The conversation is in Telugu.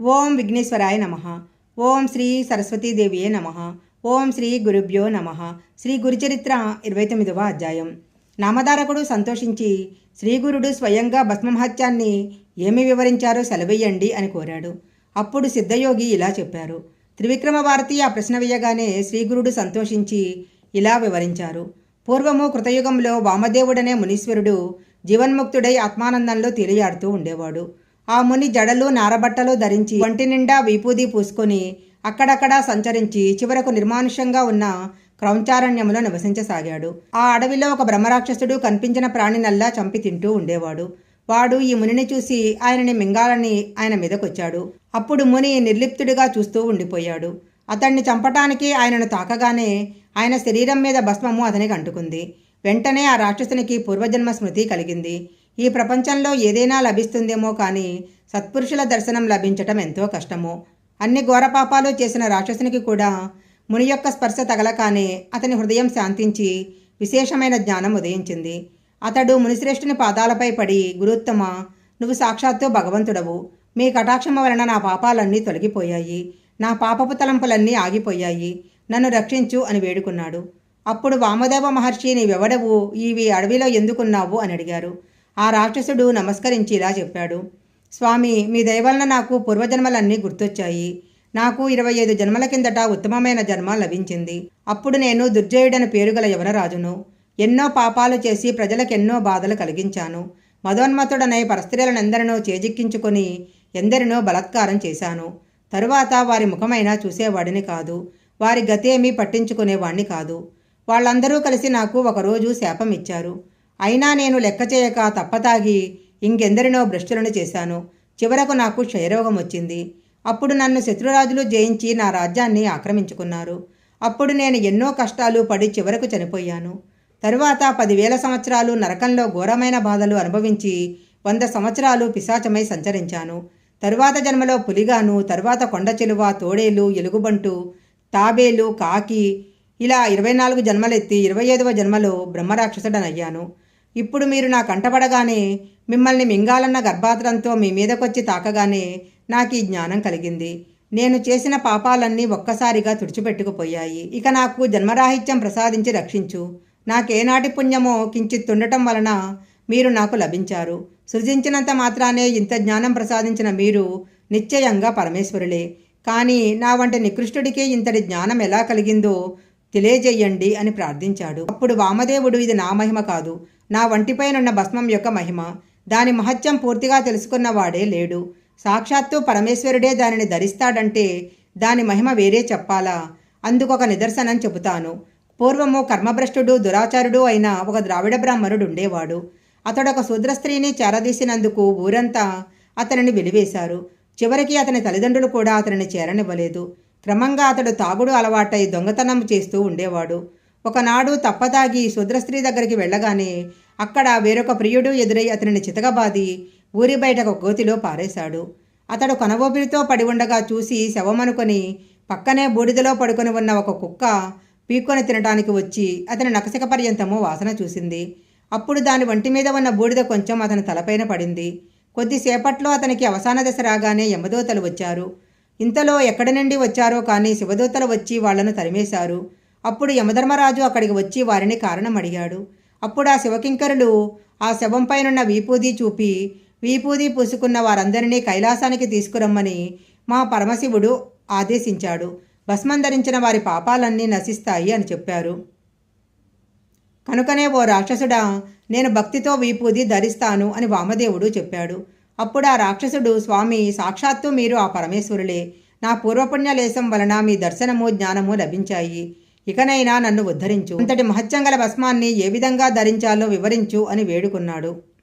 ఓం విఘ్నేశ్వరాయ నమ. ఓం శ్రీ సరస్వతీదేవియే నమ. ఓం శ్రీ గురుభ్యో నమ. శ్రీ గురుచరిత్ర ఇరవై తొమ్మిదవ అధ్యాయం. నామధారకుడు సంతోషించి శ్రీగురుడు స్వయంగా భస్మమహత్యాన్ని ఏమి వివరించారో సెలవేయండి అని కోరాడు. అప్పుడు సిద్ధయోగి ఇలా చెప్పారు. త్రివిక్రమ భారతి ఆ ప్రశ్న వేయగానే శ్రీగురుడు సంతోషించి ఇలా వివరించారు. పూర్వము కృతయుగంలో వామదేవుడనే మునీశ్వరుడు జీవన్ముక్తుడై ఆత్మానందంలో తేలియాడుతూ ఉండేవాడు. ఆ ముని జడలు నారబట్టలు ధరించి ఒంటి నిండా వీపూది పూసుకొని అక్కడక్కడా సంచరించి చివరకు నిర్మానుష్యంగా ఉన్న క్రౌంచారణ్యంలో నివసించసాగాడు. ఆ అడవిలో ఒక బ్రహ్మరాక్షసుడు కనిపించిన ప్రాణినల్లా చంపి తింటూ ఉండేవాడు. వాడు ఈ మునిని చూసి ఆయనని మింగాలని ఆయన మీదకొచ్చాడు. అప్పుడు ముని నిర్లిప్తుడిగా చూస్తూ ఉండిపోయాడు. అతన్ని చంపటానికి ఆయనను తాకగానే ఆయన శరీరం మీద భస్మము అతనికి అంటుకుంది. వెంటనే ఆ రాక్షసునికి పూర్వజన్మ స్మృతి కలిగింది. ఈ ప్రపంచంలో ఏదైనా లభిస్తుందేమో కానీ సత్పురుషుల దర్శనం లభించటం ఎంతో కష్టము. అన్ని ఘోరపాపాలు చేసిన రాక్షసునికి కూడా ముని యొక్క స్పర్శ తగలకానే అతని హృదయం శాంతించి విశేషమైన జ్ఞానం ఉదయించింది. అతడు మునిశ్రేష్ఠుని పాదాలపై పడి గురుత్తమ నువ్వు సాక్షాత్తు భగవంతుడవు. మీ కటాక్షమ వలన నా పాపాలన్నీ తొలగిపోయాయి. నా పాపపు తలంపులన్నీ ఆగిపోయాయి. నన్ను రక్షించు అని వేడుకున్నాడు. అప్పుడు వామదేవ మహర్షి నీవెవడవు? ఇవి అడవిలో ఎందుకున్నావు? అని అడిగారు. ఆ రాక్షసుడు నమస్కరించి ఇలా చెప్పాడు. స్వామి మీ దయవలన నాకు పూర్వజన్మలన్నీ గుర్తొచ్చాయి. నాకు ఇరవై ఐదు జన్మల కిందట ఉత్తమమైన జన్మ లభించింది. అప్పుడు నేను దుర్జయుడని పేరుగల యవనరాజును ఎన్నో పాపాలు చేసి ప్రజలకెన్నో బాధలు కలిగించాను. మదోన్మతుడనై పరస్త్రీలనందరినో చేజిక్కించుకొని ఎందరినో బలత్కారం చేశాను. తరువాత వారి ముఖమైనా చూసేవాడిని కాదు. వారి గతేమీ పట్టించుకునేవాణ్ణి కాదు. వాళ్ళందరూ కలిసి నాకు ఒకరోజు శాపం ఇచ్చారు అయినా నేను లెక్క చేయక తప్పతాగి ఇంకెందరినో భ్రష్టులను చేశాను. చివరకు నాకు క్షయరోగం వచ్చింది. అప్పుడు నన్ను శత్రురాజులు జయించి నా రాజ్యాన్ని ఆక్రమించుకున్నారు. అప్పుడు నేను ఎన్నో కష్టాలు పడి చివరకు చనిపోయాను. తరువాత పదివేల సంవత్సరాలు నరకంలో ఘోరమైన బాధలు అనుభవించి వంద సంవత్సరాలు పిశాచమై సంచరించాను. తరువాత జన్మలో పులిగాను తరువాత కొండ చెలువ తోడేలు ఎలుగుబంటు తాబేలు కాకి ఇలా ఇరవై నాలుగు జన్మలెత్తి ఇరవై ఐదవ జన్మలో బ్రహ్మరాక్షసుడనయ్యాను. ఇప్పుడు మీరు నా కంటపడగానే మిమ్మల్ని మింగాలన్న గర్భాతరంతో మీ మీదకొచ్చి తాకగానే నాకు ఈ జ్ఞానం కలిగింది. నేను చేసిన పాపాలన్నీ ఒక్కసారిగా తుడిచిపెట్టుకుపోయాయి. ఇక నాకు జన్మరాహిత్యం ప్రసాదించి రక్షించు. నాకేనాటి పుణ్యమో కించిత్తుండటం వలన మీరు నాకు లభించారు. సృజించినంత మాత్రానే ఇంత జ్ఞానం ప్రసాదించిన మీరు నిశ్చయంగా పరమేశ్వరులే. కానీ నా వంటి నికృష్టుడికి ఇంతటి జ్ఞానం ఎలా కలిగిందో తెలియజేయండి అని ప్రార్థించాడు. అప్పుడు వామదేవుడు ఇది నా మహిమ కాదు. నా వంటిపైనున్న భస్మం యొక్క మహిమ. దాని మహత్యం పూర్తిగా తెలుసుకున్నవాడే లేడు. సాక్షాత్తు పరమేశ్వరుడే దానిని ధరిస్తాడంటే దాని మహిమ వేరే చెప్పాలా? అందుకొక నిదర్శనం చెబుతాను. పూర్వము కర్మభ్రష్టుడు దురాచారుడు అయిన ఒక ద్రావిడ బ్రాహ్మణుడు ఉండేవాడు. అతడొక శూద్రస్త్రీని చేరదీసినందుకు ఊరంతా అతనిని వెలివేశారు. చివరికి అతని తల్లిదండ్రులు కూడా అతనిని చేరనివ్వలేదు. క్రమంగా అతడు తాగుడు అలవాటై దొంగతనం చేస్తూ ఉండేవాడు. ఒకనాడు తప్పదాగి శుద్రస్త్రీ దగ్గరికి వెళ్ళగానే అక్కడ వేరొక ప్రియుడు ఎదురై అతనిని చితకబాది ఊరి బయట ఒక గోతిలో పారేశాడు. అతడు కనవోపిరితో పడి ఉండగా చూసి శవమనుకొని పక్కనే బూడిదలో పడుకొని ఉన్న ఒక కుక్క పీక్కొని తినటానికి వచ్చి అతని నకసిక పర్యంతము వాసన చూసింది. అప్పుడు దాని వంటి మీద ఉన్న బూడిద కొంచెం అతని తలపైన పడింది. కొద్దిసేపట్లో అతనికి అవసాన దశ రాగానే యమదూతలు వచ్చారు. ఇంతలో ఎక్కడి నుండి వచ్చారో కానీ శివదూతలు వచ్చి వాళ్ళను తరిమేశారు. అప్పుడు యమధర్మరాజు అక్కడికి వచ్చి వారిని కారణం అడిగాడు. అప్పుడు ఆ శివకింకరులు ఆ శవంపైనున్న వీపూది చూపి వీపూది పూసుకున్న వారందరినీ కైలాసానికి తీసుకురమ్మని మా పరమశివుడు ఆదేశించాడు. భస్మం ధరించిన వారి పాపాలన్నీ నశిస్తాయి అని చెప్పారు. కనుకనే ఓ రాక్షసుడా నేను భక్తితో వీపూది ధరిస్తాను అని వామదేవుడు చెప్పాడు. అప్పుడు ఆ రాక్షసుడు స్వామి సాక్షాత్తు మీరు ఆ పరమేశ్వరులే. నా పూర్వపుణ్యలేశం వలన మీ దర్శనము జ్ఞానము లభించాయి. ఇకనైనా నన్ను ఉద్ధరించు. అంతటి మహత్యంగల భస్మాన్ని ఏ విధంగా ధరించాలో వివరించు అని వేడుకున్నాడు.